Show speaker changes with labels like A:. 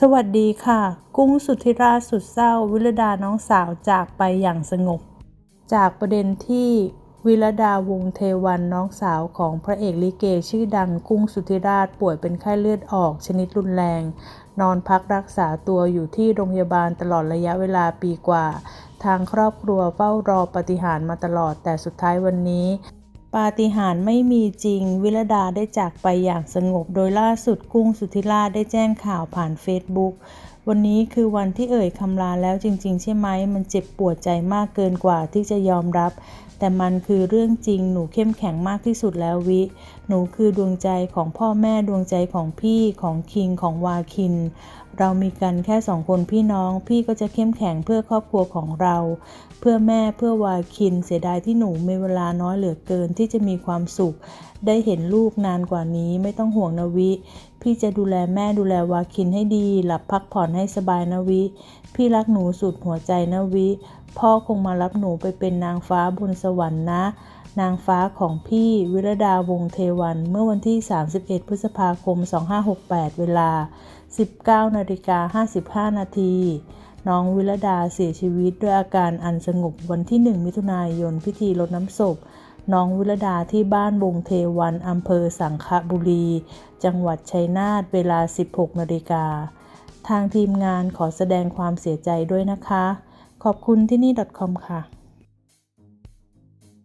A: สวัสดีค่ะ กุ้งสุธิราชสุดเศร้า วิรดาน้องสาวจากไปอย่างสงบ จากประเด็นที่วิรดาวงเทวันน้องสาวของพระเอกลิเกชื่อดังกุ้งสุธิราชป่วยเป็นไข้เลือดออกชนิดรุนแรง นอนพักรักษาตัวอยู่ที่โรงพยาบาลตลอดระยะเวลาปีกว่า ทางครอบครัวเฝ้ารอปาฏิหารมาตลอดแต่สุดท้ายวันนี้ ปาฏิหาริย์ไม่มีจริง วิรดาได้จากไปอย่างสงบ โดยล่าสุดกุ้งสุธิราชได้แจ้งข่าวผ่านเฟซบุ๊ก วันนี้คือวันที่เอ่ยคำลาแล้วจริง ๆ ใช่ไหม มันเจ็บปวดใจมากเกินกว่าที่จะยอมรับ แต่มันคือเรื่องจริง หนูเข้มแข็งมากที่สุดแล้ววิ หนูคือดวงใจของพ่อแม่ดวงใจของพี่ของคิงของวาคิน เรามีกันแค่สองคนพี่น้อง พี่ก็จะเข้มแข็งเพื่อครอบครัวของเรา เพื่อแม่เพื่อวาคิน เสียดายที่หนูมีเวลาน้อยเหลือเกินที่จะมีความสุข ได้เห็นลูกนานกว่านี้ไม่ต้องห่วงนะวิ พี่จะดูแลแม่ดูแลวาคินให้ดี หลับพักผ่อนให้สบายนะวิ พี่รักหนูสุดหัวใจนะวิ พ่อคงมารับหนูไปเป็นนางฟ้าบนสวรรค์นะ นางฟ้าของพี่วิรดาวงเทวันเมื่อวันที่ 31 พฤษภาคม 2568 เวลา 19นาฬิกา55 นาทีน้องวิรดาเสียชีวิตด้วยอาการอันสงบวันที่ 1 มิถุนายนพิธีรดน้ำศพ น้องวิรดาที่บ้านวงเทวันอำเภอสังขบุรี จังหวัดชัยนาทเวลา 16นาฬิกา ทางทีมงานขอแสดงความเสียใจด้วยนะคะ ขอบคุณที่นี่ .com ค่ะ